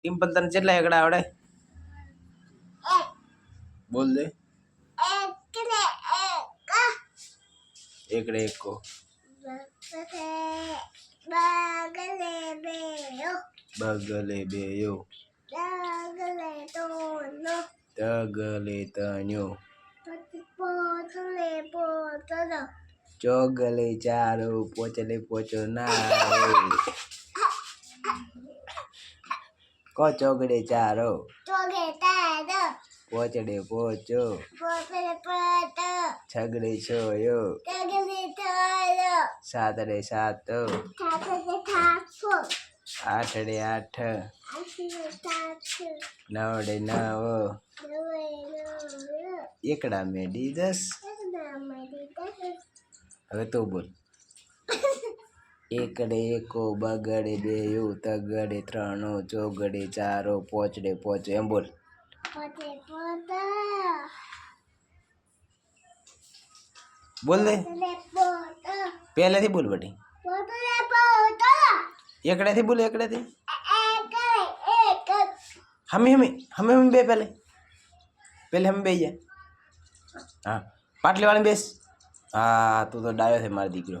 ડિમ્પલ તને કેટલા એકડા આવડે બોલ દે એકડે એકો બગલે બેયો તગલે તન્યો ચોગલે ચારો પોચલે પોચો ના કો ચોગડે ચારો પોચડે પોચો છગડે છોયો સાતડે સાત આઠડે આઠ નવડે નવ એકડા મેડી દસ હવે તો બોલ એકડે એકો બગડે બેયો તગડે ત્રણો ચોગડે ચારો પોચડે પોચો એમ બોલ બોલ દે પહેલેથી બોલ બટી એકડેથી બોલ એકડેથી હમી હમી હમી હમી બે પહેલે પહેલે હમી બે જા હા પાટલી વાળી બેસ હા તું તો ડાયો છે મારો દીકરો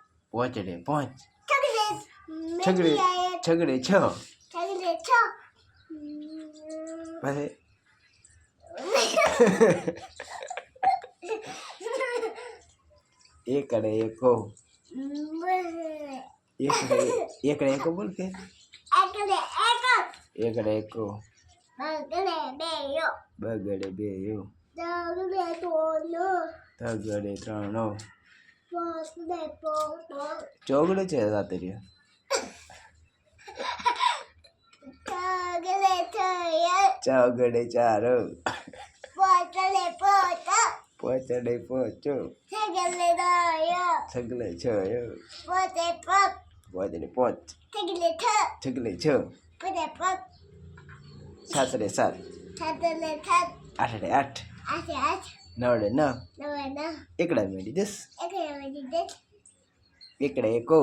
પોચડે પોચ. છગડે. છગડે છ. પછી? એકડે એકો. એકડે એકડે એકો બોલ કે? એકડે એકો. બગડે બેયો. તગડે ત્રણો. ચોગડે છે રાતે રહ્યો ચોગડે ચારો. પોચડે પોચો. છગલે છયો. પોચડે પોચ. છગલે છ. સાતડે સાત આઠડે આઠ. નવડે ન એકડા મેળી દસ. એકડે એકો.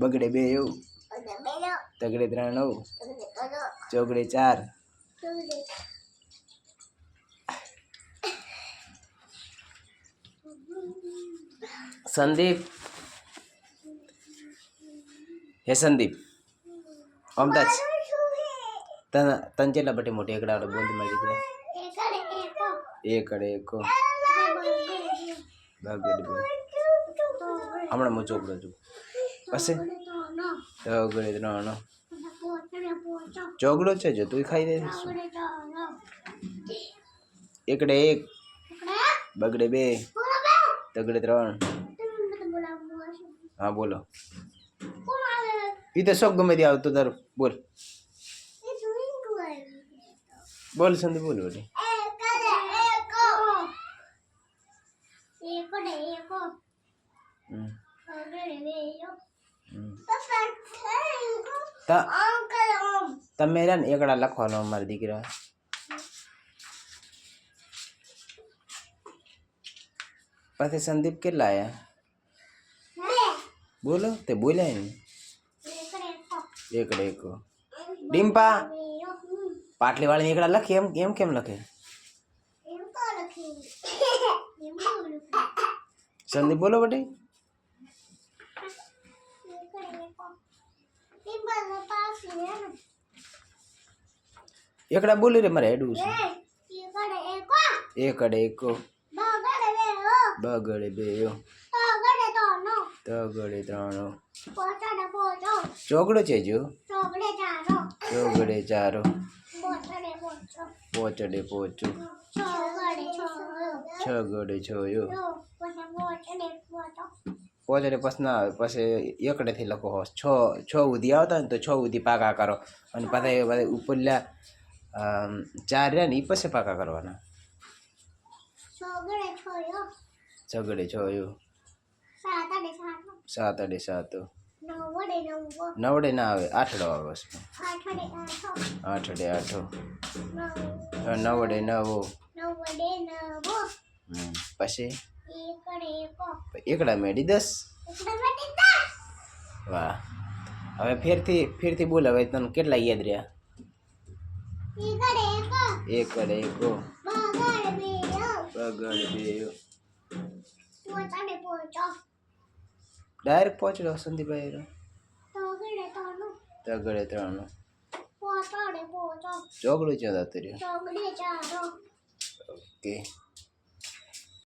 બગડે બે એવું. તગડે ત્રણ નવ ચોગડે ચાર. સંદીપ. હે સંદીપ. અમદાજ તને તને કેટલા બટી મોટી એકડા આવડે બોલ મારી દીકરા એકડે એકો બગડે બે હમણાં હું ચોપડો છું. પછી? તગડે ત્રણ ચોગડો છે જો, તું ખાઈ દે એકડે એક, બગડે બે, તગડે ત્રણ. હા, બોલો. એ તો શોખ ગમે ત્યાં આવતું તારું. બોલ. बोल संदू बोल बोल। हम्म। हम्म। तब मेरा एकड़ा लखो खोल मर दी दीकरा। पासे संदीप के लाया। बोलो ते बोले नहीं। एकड़े डिम्पा પાટલી વાળી એકડા લખી એમ એમ કેમ લખે સંદીપ બોલો બટી એકડા બોલી રે મારે હેડવું છે એકડે એકો બગડે બે તગડે ત્રણો ચોગડો છે જો. ચોગડે ચારો. પોચડે પોચો. છગડે છયો. પોચડે પછી ના આવે પછી એકડેથી લખો હો. છ છ ઉધી આવતા ને તો છ ઉધી પાકા કરો. અને પાછા ઉપરલા ચાર રહ્યા ને એ પછી પાકા કરવાના. સોગડે છોયો. છ સાત અડે સાત. નવડે ના આવે આઠડો આવે આઠ. આઠડે આઠો. નવ. નવડે નવો. પછી? એકડા મેડી દસ? વાહ. હવે ફેરથી ફેરથી બોલ હવે તને કેટલા યાદ રહ્યા? એકડે એક. પગડ બે ડાયરેક્ટ પહોંચડો સંદીપભાઈ તગડે ત્રણ. ચોકડી ચાલો ચારો. ઓકે.